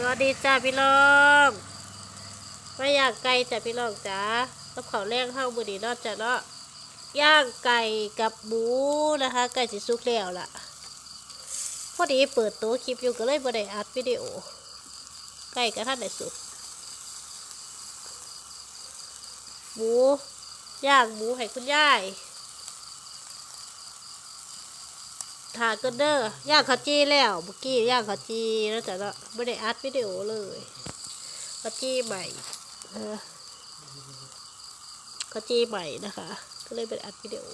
สวัสดีจ้าพี่น้องไม่อยากไก่จ้ะพี่น้องจ้ากับข้าวแรงข้าวบุดีนอดจ้ะเนาะย่างไก่กับหมูนะคะไก่สิสุกแล้วล่ะพอดีเปิดตัวคลิปอยู่ก็เลยบ่ได้อัดวิดีโอไก่กระทันได้สุกหมูย่างหมูให้คุณยาย ถากันเด้อย่างข้าวจีแล้วเมื่อกี้ย่างข้าวจีแล้วแต่ละไม่ได้อัดวิดีโอเลยข้าวจีใหม่เออข้าวจีใหม่นะคะ ก็เลยไปอัดวิดีโอ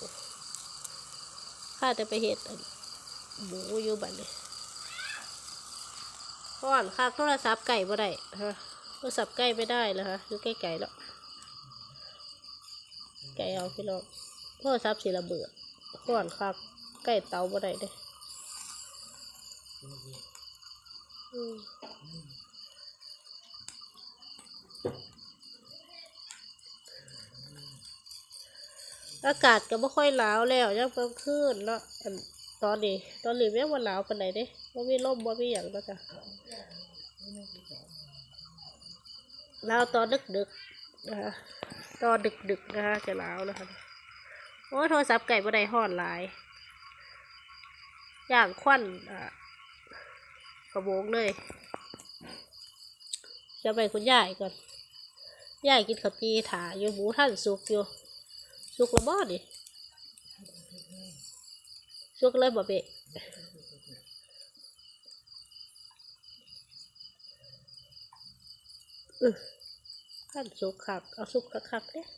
ข้าจะไปเห็ดอันหมูอยู่บัดเลยก่อนค่ะโทรศัพท์ไก่บ่ได้ฮะโทรศัพท์ใกล้ไม่ได้แล้วฮะอยู่ใกล้ๆแล้วไก่เอาพี่น้องโทรศัพท์สีระเบิดก่อนคัก ไก่เตาบ่ได้เด้อืมอากาศก็ไม่ค่อยหนาวแล้วยังกลางคืนเนาะตอนนี้ ตอนนี้ยังว่าหนาวปานไหนเด้ว่ามีลมว่ามีอย่างก็จ้ะหนาวตอนดึกๆนะคะตอนดึกๆนะคะจะหนาวนะคะโอ้โทรศัพท์ไก่บ่ได้ห่อนหลาย อย่างควันอะกระโบงเลย จะไปคุณยายก่อนยายกินข้าวจีถาอยู่หมูท่านสุกอยู่ สุกละบ่ดิสุกเลยบ่เบะท่านสุกคักเอาสุกคักๆเนี่ย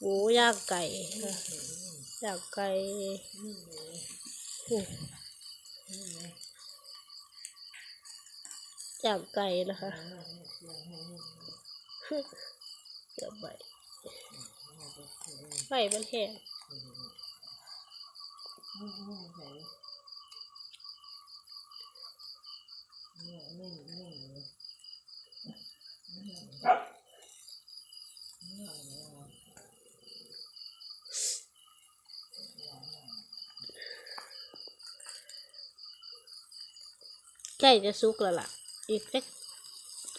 หมูย่างไก่ย่างไก่ย่างไก่นะคะเดี๋ยวใบใบมันแห้งเนี่ยนี่นี่ ไก่จะสุกแล้วล่ะ อีกเล็ก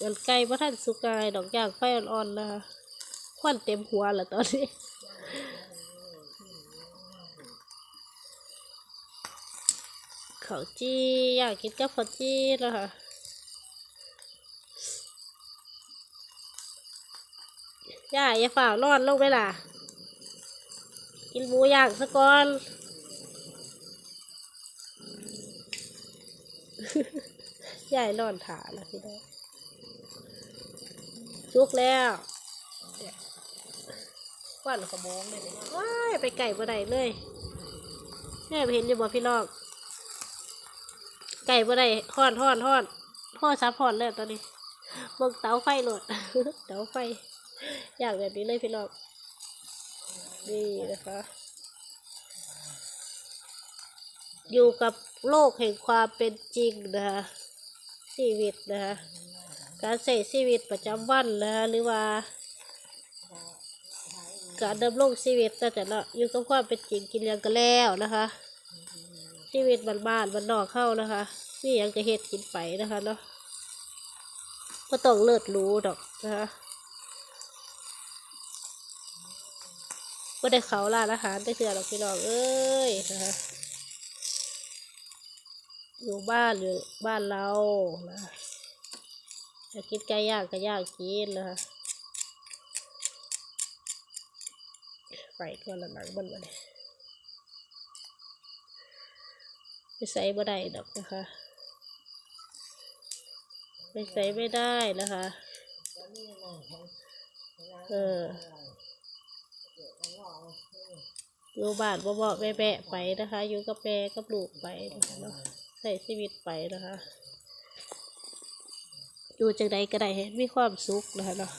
อันไก่พระท่านสุกายดอกย่างไฟอ่อนๆนะคะควันเต็มหัวแล้วตอนนี้ขาจี้อยากกินกับข้าวจี้นะคะย่าอย่าฝ่าวนอนลงไปล่ะ กินหมูย่างซะก่อน ยายนอนถาแล้วพี่น้องชุกแล้วควันขโมงเลยว้ายไปไก่บ่ได้เลยแม่เห็นอยู่บ่พี่น้องไก่บ่ได้ห่อนห่อนห่อนห่อซับห่อนแล้วตอนนี้เบิ่งเตาไฟโหลดเตาไฟ อย่างแบบนี้เลยพี่น้องนี่นะคะ อยู่กับโลกแห่งความเป็นจริงนะคะชีวิตนะคะการใช้ชีวิตประจำวันนะคะหรือว่า การดำรงชีวิตแต่แต่ละอยู่กับความเป็นจริงกินอย่างก็แล้วนะคะ ชีวิตบ้านบ้านบ้านนอกเข้านะคะนี่ยังจะเฮ็ดกินไปนะคะเนาะก็ต้องเลิศรู้ดอกนะคะก็ได้เขาร้านอาหารได้เถื่อหรอกพี่น้องเอ้ยนะคะ อยู่บ้านหรือบ้านเรานะอยากกินไก่ย่างก็ยางกินนะคะไปตัวละหนังมันมาเลยไปใส่บ่ได้ดอกนะคะไปใส่ไม่ได้นะคะ เอออยู่บ้านบ่บ่แบะไปนะคะ อยู่กับแม่กับลูกไปนะคะ ใช้ชีวิตไปนะคะอยู่จังใดก็ได้ให้มีความสุขนะคะเนาะ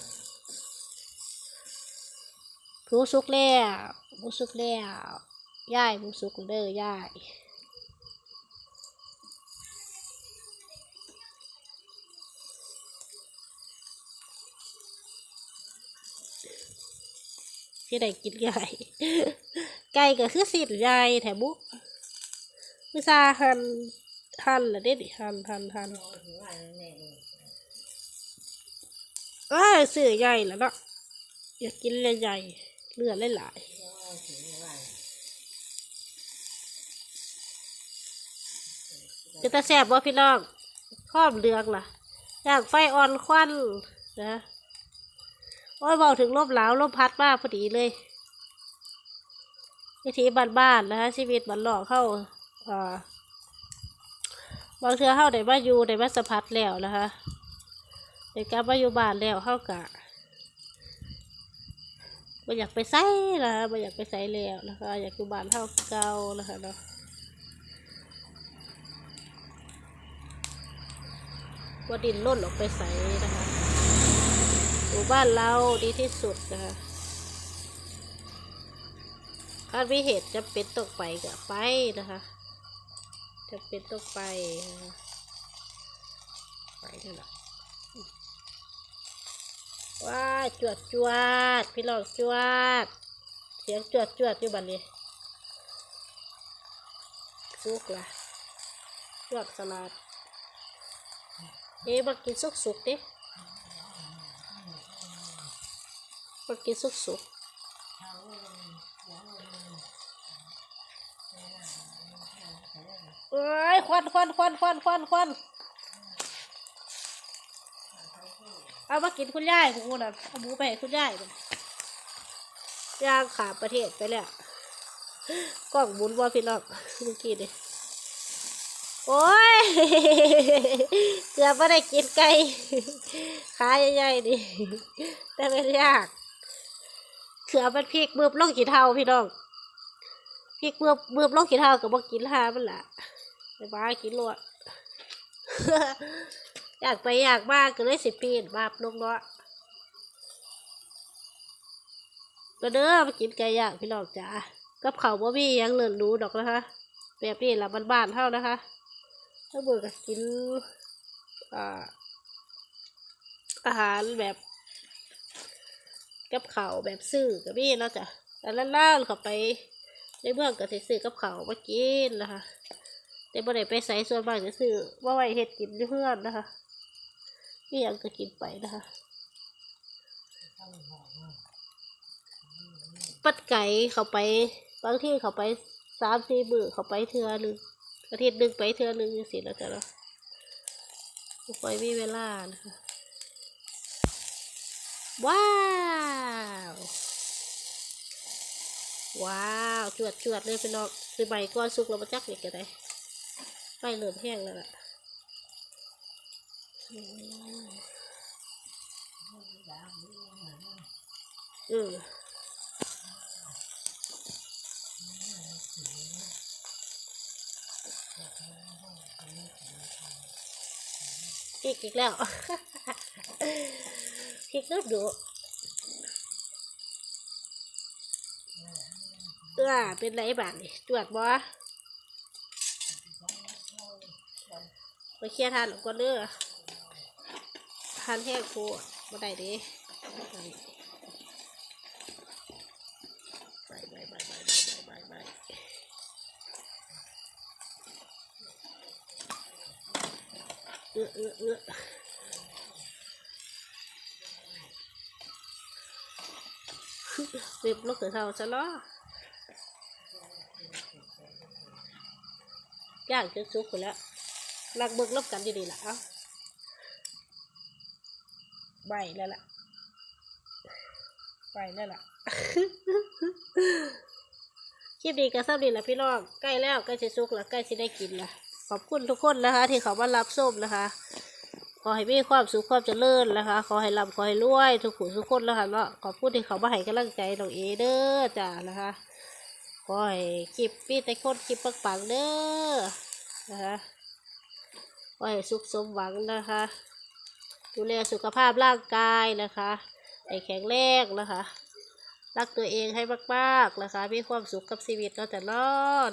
ผู้สุขแล้วผู้สุขแล้วย่ายผู้สุขเด้อย่ายที่ได้กินไก่ไก่ก็คือสิทธิ์ยายแถบุวิซาหัน หันละเด็ดหันหันหันเอ้ยซื้อใหญ่แล้วเนาะอยากกินเลยใหญ่เลือดหลายจะตาแสบบ่พี่น้องข้อมเดืองล่ะ อยากไฟอ่อนควันนะโอ้ยบอกถึงลมหลาวลมพัดมากพอดีเลยวิธีบ้านๆนนะคะชีวิตมันหลอกเข้าอ่า บางเทือเข้าได้มาอยู่ได้มาสัมผัสแล้วนะคะได้กลับมาอยู่บ้านแล้วเข้ากะไม่อยากไปไสนะคะไม่อยากไปไสแล้วนะคะ อยากอยู่บ้านเท่าเก่านะคะเนาะว่าดินล่นออกไปใส่นะคะอยู่บ้านเราดีที่สุดนะคะถ้ามีเหตุจะเป็นต้องไปก็ไปนะคะ จะเป็นต้องไปนะคะไปนั่นแหละว้าจวดจวดพี่ลองจวด เสียงจวดจวดอยู่บัดนี้สุกละจวดสลัดเอ๊ะมากินสุกสุกดิมากินสุกสุก เอ้ยควันควันควันควันควันควันเอามากินคุณยายกูน่ะเอาหมูไปให้คุณยายมันย่างขาประเทศไปแล้วกล้องหมุนว่าพี่น้องเมื่อกี้นี่โอ้ยเกือบไม่ได้กินไก่ขาใหญ่ๆดิแต่เป็นยากเกือมันพริกเบือบลงกี่เท่าพี่น้องพริกเบือบเบือบลงกี่เท่ากับบ่กินหามันละ ไปบ้ากินรวดอยากไปอยากมากก็เลยสิปีนบาปลงเนาะก็เด้อมากินไก่ย่างพี่น้องจ๋ากับเขาบ่มียังเลินรู้ดอกนะคะ แบบนี้ละบ้านๆเท่านะคะ ถ้าเบื่อก็กินอ่าอาหารแบบ กับเขาแบบซื้อกับพี่เนาะจ้ะแต่ล่านๆเขาไปในเมืองก็สิซื้อกับเขามากินนะคะ แต่บ่ได้ไปใส่ส่วนมากจะซื้อว่าไว้เฮ็ดกินเพื่อนนะคะนี่ยังก็กินไปนะคะปัดไก่เขาไปบางที่เขาไปสามสี่มือเขาไปเทือหนึ่งอาทิตย์หนึ่งไปเทือหนึ่งสิแล้วจ้ะเนาะบ่ค่อยมีเวลานะคะว้าว ว้าว จวดจวดเลยพี่น้องคือใบก้อนสุกเรามาจักนี่ก็ได้ ไฟเริ่มแห้งแล้วล่ะอืมเออพริกอีกแล้วพริกนุดดุเออเป็นไรบ้างนี่จวดบ่ ไปเคลียร์ทานออกก่อนเด้อทานแห้งโคตรบ่ได้เด้ไปไปไปไปไปไปไปเออเออเอ อ việc lúc từ sau sẽ nó cái hàng chút rồi đó lạc bước lúc cảnh gì đi là bảy là là bảy là là คลิปดีก็สำดีแหละพี่น้อง ใกล้แล้วใกล้จะสุกแล้วใกล้จะได้กินแล้วขอบคุณทุกคนนะคะ ที่เขามารับส้มนะคะ ขอให้มีความสุขความเจริญนะคะ ขอให้ร่ำขอให้รวยทุกผู้ทุกคนนะคะเนาะ ขอบคุณที่เขามาให้กำลังใจน้องเอเด้อจ้านะคะขอให้คลิปพี่แต่คนคลิปปังๆเด้อนะคะ ขอให้สุขสมหวังนะคะ ดูแลสุขภาพร่างกายนะคะให้แข็งแรงนะคะ รักตัวเองให้มากๆนะคะ มีความสุขกับชีวิตเราแต่ละ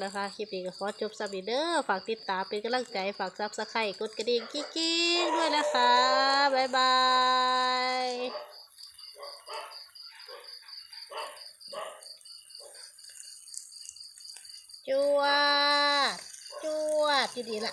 นะคะ คลิปนี้ก็ขอจบสับเด้อฝากติดตามเป็นกำลังใจ ฝากซับสไครต์กดกระดิ่งกิ๊กๆด้วยนะคะ บ๊ายบายจวด จวดอยู่ดีละ